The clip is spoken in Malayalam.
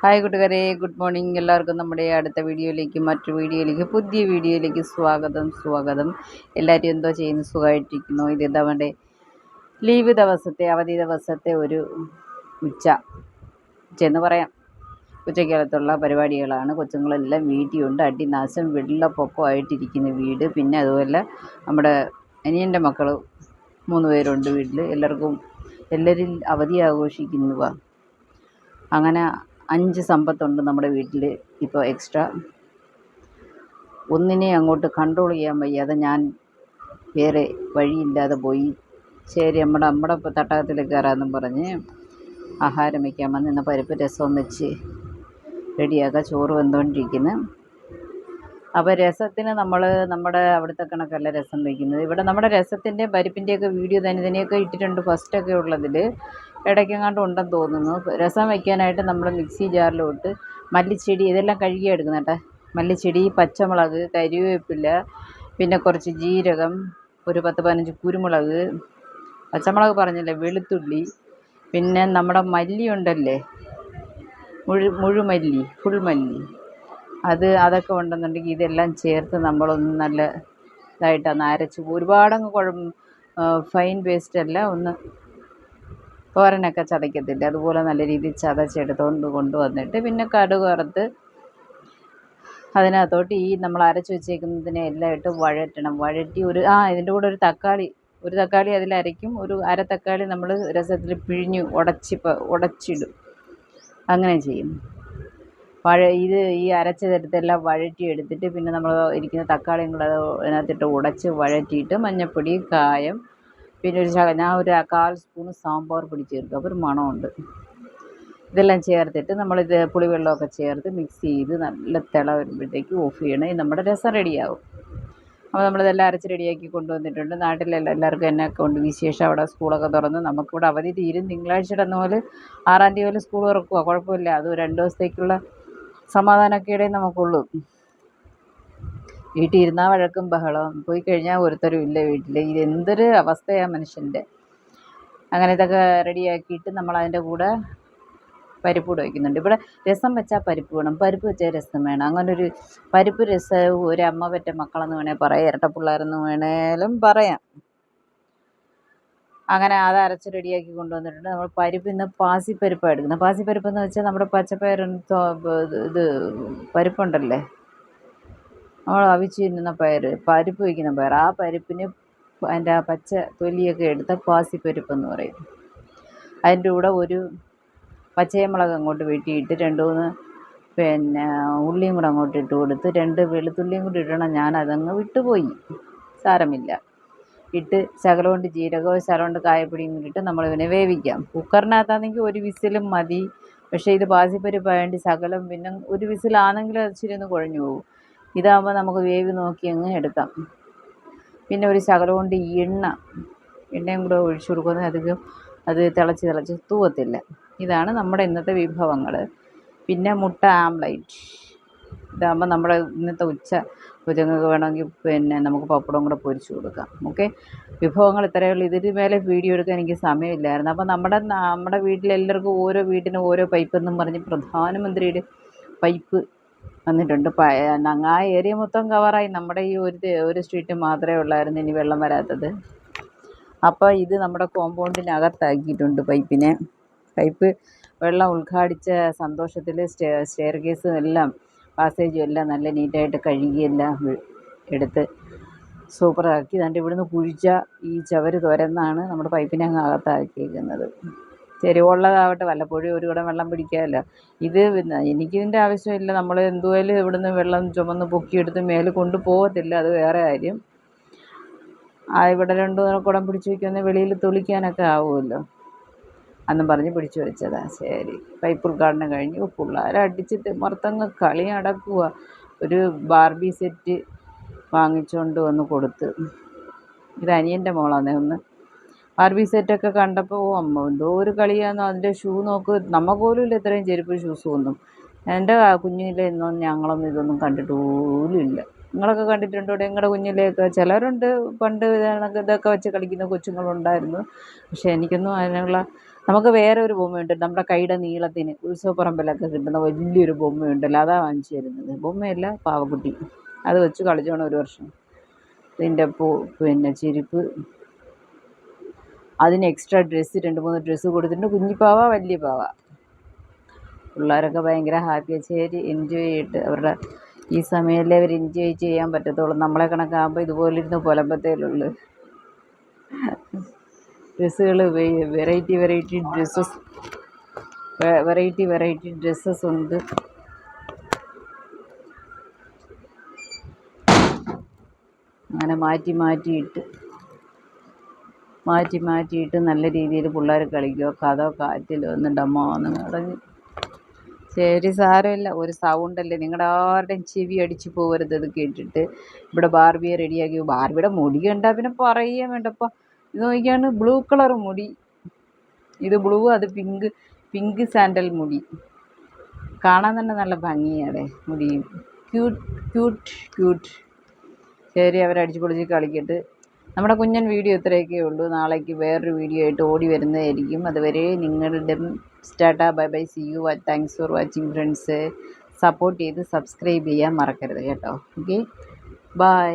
ഹായ് കൂട്ടുകാരെ. ഗുഡ് മോർണിംഗ് എല്ലാവർക്കും നമ്മുടെ അടുത്ത വീഡിയോയിലേക്ക് മറ്റു വീഡിയോയിലേക്ക് പുതിയ വീഡിയോയിലേക്ക് സ്വാഗതം സ്വാഗതം. എല്ലാവരും എന്തോ ചെയ്യുന്നു? സുഖമായിട്ടിരിക്കുന്നു. ഇത് നമ്മുടെ ലീവ് ദിവസത്തെ അവധി ദിവസത്തെ ഒരു ഉച്ച. ചെന്ന് പറയാം. ഉച്ചക്കാലത്തുള്ള പരിപാടികളാണ്. കൊച്ചുങ്ങളെല്ലാം വീട്ടിലുണ്ട്. അടിനാശം വെള്ളപ്പൊക്കമായിട്ടിരിക്കുന്ന വീട്. പിന്നെ അതുപോലെ നമ്മുടെ അനിയന്റെ മക്കൾ മൂന്ന് പേരുണ്ട് വീട്ടിൽ എല്ലാവർക്കും എല്ലാവരും അവധി ആഘോഷിക്കുന്നുവാ. അങ്ങനെ അഞ്ച് സമ്പത്തുണ്ട് നമ്മുടെ വീട്ടിൽ ഇപ്പോൾ എക്സ്ട്രാ ഒന്നിനെ അങ്ങോട്ട് കൺട്രോൾ ചെയ്യാൻ വയ്യാതെ ഞാൻ വേറെ വഴിയില്ലാതെ പോയി. ശരി നമ്മുടെ നമ്മുടെ തട്ടകത്തിൽ കയറാമെന്നും പറഞ്ഞ് ആഹാരം വയ്ക്കാൻ വന്ന് ഇന്ന് പരിപ്പ് രസം വെച്ച് റെഡിയാക്കുക. ചോറ് വെന്തുകൊണ്ടിരിക്കുന്നു. അപ്പോൾ രസത്തിന് നമ്മൾ നമ്മുടെ അവിടുത്തെ കണക്കല്ല രസം വയ്ക്കുന്നത് ഇവിടെ നമ്മുടെ രസത്തിന്റെയും പരിപ്പിന്റെയൊക്കെ വീഡിയോ തന്നെ തന്നെയൊക്കെ ഇട്ടിട്ടുണ്ട് ഫസ്റ്റൊക്കെ ഉള്ളതിൽ ഇടയ്ക്കെങ്ങാണ്ട് ഉണ്ടെന്ന് തോന്നുന്നു. രസം വയ്ക്കാനായിട്ട് നമ്മൾ മിക്സി ജാറിലോട്ട് മല്ലിച്ചെടി ഇതെല്ലാം കഴുകി എടുക്കുന്ന കേട്ടോ. മല്ലിച്ചെടി പച്ചമുളക് കരിവേപ്പില പിന്നെ കുറച്ച് ജീരകം ഒരു പത്ത് പതിനഞ്ച് കുരുമുളക് പച്ചമുളക് പറഞ്ഞില്ലേ വെളുത്തുള്ളി പിന്നെ നമ്മുടെ മല്ലി ഉണ്ടല്ലേ? മുഴു മുഴുമല്ലി ഫുൾ മല്ലി അത് അതൊക്കെ ഉണ്ടെന്നുണ്ടെങ്കിൽ ഇതെല്ലാം ചേർത്ത് നമ്മളൊന്ന് നല്ല ഇതായിട്ടൊന്ന് അരച്ച് ഒരുപാടങ്ങ് കുഴം ഫൈൻ പേസ്റ്റ് അല്ല ഒന്ന് തോരനൊക്കെ ചതയ്ക്കത്തില്ല? അതുപോലെ നല്ല രീതിയിൽ ചതച്ചെടുത്തുകൊണ്ട് കൊണ്ടുവന്നിട്ട് പിന്നെ കടുക് വറുത്ത് അതിനകത്തോട്ട് ഈ നമ്മൾ അരച്ച് വെച്ചേക്കുന്നതിനെ എല്ലാം ഇട്ട് വഴറ്റണം. വഴറ്റി ഒരു ആ ഇതിന്റെ കൂടെ ഒരു തക്കാളി ഒരു തക്കാളി അതിൽ അരയ്ക്കും. ഒരു അര തക്കാളി നമ്മൾ രസത്തിൽ പിഴിഞ്ഞ് ഉടച്ച് ഉടച്ചിടും. അങ്ങനെ ചെയ്യും. വഴ ഇത് ഈ അരച്ചതെടുത്തെല്ലാം വഴറ്റി എടുത്തിട്ട് പിന്നെ നമ്മൾ ഇരിക്കുന്ന തക്കാളിയും കൂടെ അതിനകത്തിട്ട് ഉടച്ച് വഴറ്റിയിട്ട് മഞ്ഞൾപ്പൊടി കായം പിന്നെ ഒരു ശക ഞാൻ ഒരു കാൽ സ്പൂൺ സാമ്പാർ പൊടി ചേർക്കും. അപ്പോൾ ഒരു മണമുണ്ട്. ഇതെല്ലാം ചേർത്തിട്ട് നമ്മളിത് പുളിവെള്ളമൊക്കെ ചേർത്ത് മിക്സ് ചെയ്ത് നല്ല തിള വരുമ്പോഴത്തേക്ക് ഓഫ് ചെയ്യണം. നമ്മുടെ രസം റെഡിയാവും. അപ്പോൾ നമ്മളിതെല്ലാം അരച്ച് റെഡിയാക്കി കൊണ്ടുവന്നിട്ടുണ്ട്. നാട്ടിലെല്ലാം എല്ലാവർക്കും എന്നെ കൊണ്ട് വിശേഷം. അവിടെ സ്കൂളൊക്കെ തുറന്ന് നമുക്കിവിടെ അവധി തീരും. തിങ്കളാഴ്ച മുതൽ ആറാം തീയതി മുതൽ സ്കൂൾ തുറക്കുക കുഴപ്പമില്ല. അത് രണ്ട് ദിവസത്തേക്കുള്ള സമാധാനക്കേടേ നമുക്കുള്ളൂ. വീട്ടിൽ ഇരുന്നാൽ വഴക്കും ബഹളവും. പോയി കഴിഞ്ഞാൽ ഒരുത്തരും ഇല്ല വീട്ടിൽ ഇതെന്തൊരു അവസ്ഥയാണ് മനുഷ്യന്റെ. അങ്ങനെ ഇതൊക്കെ റെഡിയാക്കിയിട്ട് നമ്മൾ അതിന്റെ കൂടെ പരിപ്പ് കൂടെ വയ്ക്കുന്നുണ്ട്. ഇവിടെ രസം വെച്ചാൽ പരിപ്പ് വേണം. പരിപ്പ് വെച്ചാൽ രസം വേണം. അങ്ങനെ ഒരു പരിപ്പ് രസം ഒരു അമ്മ പറ്റ മക്കളെന്ന് വേണേൽ പറയാം. ഇരട്ട പിള്ളേരെന്ന് വേണേലും പറയാം. അങ്ങനെ അത് അരച്ച് റെഡിയാക്കി കൊണ്ടുവന്നിട്ടുണ്ട്. നമ്മൾ പരിപ്പ് ഇന്ന് പാസിപ്പരിപ്പാണ് എടുക്കുന്നത്. പാസിപ്പരിപ്പ് എന്ന് വെച്ചാൽ നമ്മുടെ പച്ചപ്പയർ ഇത് പരിപ്പുണ്ടല്ലേ? നമ്മൾ അവിച്ചിരുന്ന പയർ പരിപ്പ് വയ്ക്കുന്ന പയർ. ആ പരിപ്പിന് അതിന്റെ ആ പച്ച തൊലിയൊക്കെ എടുത്ത പാസിപ്പരിപ്പ് എന്ന് പറയും. അതിന്റെ കൂടെ ഒരു പച്ചമുളക് അങ്ങോട്ട് വെട്ടിയിട്ട് രണ്ട് മൂന്ന് പിന്നെ ഉള്ളിയും കൂടെ അങ്ങോട്ട് ഇട്ട് കൊടുത്ത് രണ്ട് വെളുത്തുള്ളിയും കൂടി ഇടണം. ഞാൻ അതങ്ങ് വിട്ടുപോയി. സാരമില്ല. ഇട്ട് ശകലം കൊണ്ട് ജീരകവും ശകലം കൊണ്ട് കായപ്പൊടിയും കൂടി ഇട്ട് നമ്മളിതിനെ വേവിക്കാം. കുക്കറിനകത്താണെങ്കിൽ ഒരു വിസിലും മതി. പക്ഷേ ഇത് പാസിപ്പരിപ്പായതുകൊണ്ട് ശകലം പിന്നെ ഒരു വിസിലാണെങ്കിൽ ഇച്ചിരി ഒന്ന് കുഴഞ്ഞു പോകും. ഇതാകുമ്പോൾ നമുക്ക് വേവ് നോക്കി അങ്ങ് എടുക്കാം. പിന്നെ ഒരു ശകലം കൊണ്ട് എണ്ണ. എണ്ണയും കൂടെ ഒഴിച്ചു കൊടുക്കുന്നത് അധികം അത് തിളച്ച് തിളച്ച് തൂവത്തില്ല. ഇതാണ് നമ്മുടെ ഇന്നത്തെ വിഭവങ്ങൾ പിന്നെ മുട്ട ആംപ്ലേറ്റ്. ഇതാകുമ്പോൾ നമ്മുടെ ഇന്നത്തെ ഉച്ച കൊച്ചുങ്ങൾക്ക് വേണമെങ്കിൽ പിന്നെ നമുക്ക് പപ്പടം കൂടെ പൊരിച്ചു കൊടുക്കാം. ഓക്കെ വിഭവങ്ങൾ ഇത്രയേ ഉള്ളൂ. ഇതിന് മേലെ വീഡിയോ എടുക്കാൻ എനിക്ക് സമയമില്ലായിരുന്നു. അപ്പോൾ നമ്മുടെ നമ്മുടെ വീട്ടിലെല്ലാവർക്കും ഓരോ വീട്ടിനും ഓരോ പൈപ്പ് എന്നും പറഞ്ഞ് പ്രധാനമന്ത്രിയുടെ പൈപ്പ് വന്നിട്ടുണ്ട്. ആ ഏരിയ മൊത്തം കവറായി നമ്മുടെ ഈ ഒരു ഒരു സ്ട്രീറ്റ് മാത്രമേ ഉള്ളായിരുന്നു ഇനി വെള്ളം വരാത്തത്. അപ്പോൾ ഇത് നമ്മുടെ കോമ്പൗണ്ടിനകത്താക്കിയിട്ടുണ്ട് പൈപ്പിനെ പൈപ്പ് വെള്ളം ഉദ്ഘാടിച്ച സന്തോഷത്തിൽ സ്റ്റേ സ്റ്റെയർ കേസും എല്ലാം പാസേജും എല്ലാം നല്ല നീറ്റായിട്ട് കഴുകി എല്ലാം എടുത്ത് സൂപ്പറാക്കി ദാണ്ട് ഇവിടുന്ന് കുഴിച്ച ഈ ചവര് തുരന്നാണ് നമ്മുടെ പൈപ്പിനെ അങ്ങ് അകത്താക്കിയിരിക്കുന്നത് ചെരിവുള്ളതാവട്ടെ വല്ലപ്പോഴും ഒരു കൂടെ വെള്ളം പിടിക്കാമല്ലോ. ഇത് എനിക്കിതിന്റെ ആവശ്യമില്ല. നമ്മൾ എന്തുമായാലും ഇവിടുന്ന് വെള്ളം ചുമന്ന് പൊക്കിയെടുത്ത് മേലെ കൊണ്ടു പോകത്തില്ല. അത് വേറെ കാര്യം. ആ ഇവിടെ രണ്ട് കുടം പിടിച്ച് വയ്ക്കുമെങ്കിൽ വെളിയിൽ തുളിക്കാനൊക്കെ ആവുമല്ലോ. അന്നും പറഞ്ഞ് പിടിച്ചു വെച്ചതാണ് ശരി. പൈപ്പ് ഉദ്ഘാടനം കഴിഞ്ഞു പിള്ളേരെ അടിച്ചിട്ട് മൊത്തങ്ങ് കളി നടക്കുക ഒരു ബാർബി സെറ്റ് വാങ്ങിച്ചുകൊണ്ട് വന്ന് കൊടുത്ത്. ഇത് അനിയന്റെ മോളാണ് ഒന്ന്. ബാർബി സെറ്റൊക്കെ കണ്ടപ്പോൾ ഓ അമ്മ എന്തോ ഒരു കളിയാണെന്നോ അതിന്റെ ഷൂ നോക്ക്. നമുക്ക് പോലും ഇല്ല ഇത്രയും ചെരുപ്പ് ഷൂസ് ഒന്നും. എന്റെ കുഞ്ഞിലെ ഇന്നും ഞങ്ങളൊന്നും ഇതൊന്നും കണ്ടിട്ട് പോലും ഇല്ല. നിങ്ങളൊക്കെ കണ്ടിട്ടുണ്ടോ നിങ്ങളുടെ കുഞ്ഞിലെയൊക്കെ? ചിലരുണ്ട് പണ്ട് ഇതൊക്കെ വെച്ച് കളിക്കുന്ന കൊച്ചുങ്ങളുണ്ടായിരുന്നു. പക്ഷേ എനിക്കൊന്നും അതിനുള്ള നമുക്ക് വേറെ ഒരു ബൊമ്മയുണ്ട് നമ്മുടെ കൈയുടെ നീളത്തിന് ഉത്സവപ്പറമ്പിലൊക്കെ കിട്ടുന്ന വലിയൊരു ബൊമ്മയുണ്ടല്ലോ അതാ വാങ്ങിച്ചു തരുന്നത്. ബൊമ്മയല്ല പാവക്കുട്ടി. അത് വെച്ച് കളിച്ചോണം ഒരു വർഷം. ഇതിന്റെ പൂ പിന്നെ ചെരുപ്പ്. അതിന് എക്സ്ട്രാ ഡ്രസ്സ് രണ്ട് മൂന്ന് ഡ്രസ്സ് കൊടുത്തിട്ടുണ്ട്. കുഞ്ഞിപ്പാവ വലിയ പാവ. പിള്ളേരൊക്കെ ഭയങ്കര ഹാപ്പിയാ ചേരി എൻജോയ് ചെയ്തിട്ട് അവരുടെ ഈ സമയമല്ലേ അവർ എൻജോയ് ചെയ്യാൻ പറ്റത്തുള്ളൂ. നമ്മളെ കണക്കാകുമ്പോൾ ഇതുപോലെ ഇരുന്ന് പുലമ്പത്തേലുള്ളു ഡ്രസ്സുകൾ variety variety dresses variety variety dresses ഉണ്ട്. അങ്ങനെ മാറ്റി മാറ്റിയിട്ട് മാറ്റി മാറ്റിയിട്ട് നല്ല രീതിയിൽ പിള്ളേർ കളിക്കുക. കഥോ കാറ്റിലോ ഒന്ന് ഡമോ ഒന്ന് പറഞ്ഞ്. ശരി സാരമില്ല. ഒരു സൗണ്ടല്ലേ നിങ്ങളുടെ ആരുടെയും ചെവി അടിച്ചു പോകരുത് ഇത് കേട്ടിട്ട്. ഇവിടെ ബാർബിയെ റെഡിയാക്കി ബാർബിയുടെ മുടി കണ്ടാൽ പിന്നെ പറയുകയും വേണ്ടപ്പോൾ ഇത് നോക്കിയാണ് ബ്ലൂ കളർ മുടി. ഇത് ബ്ലൂ അത് പിങ്ക് പിങ്ക് സാൻഡൽ മുടി. കാണാൻ തന്നെ നല്ല ഭംഗിയാണ് മുടിയും. ക്യൂട്ട് ക്യൂട്ട് ക്യൂട്ട് ശരി അവരടിച്ച് പൊളിച്ച് കളിക്കട്ട്. നമ്മുടെ കുഞ്ഞൻ വീഡിയോ ഇത്രയൊക്കെ ഉള്ളൂ. നാളേക്ക് വേറൊരു വീഡിയോ ആയിട്ട് ഓടി വരുന്നതായിരിക്കും. അതുവരെ നിങ്ങളുടെ സ്റ്റാർട്ടാ bye bye see you. Thanks for watching friends support ചെയ്ത് സബ്സ്ക്രൈബ് ചെയ്യാൻ മറക്കരുത് കേട്ടോ. Okay bye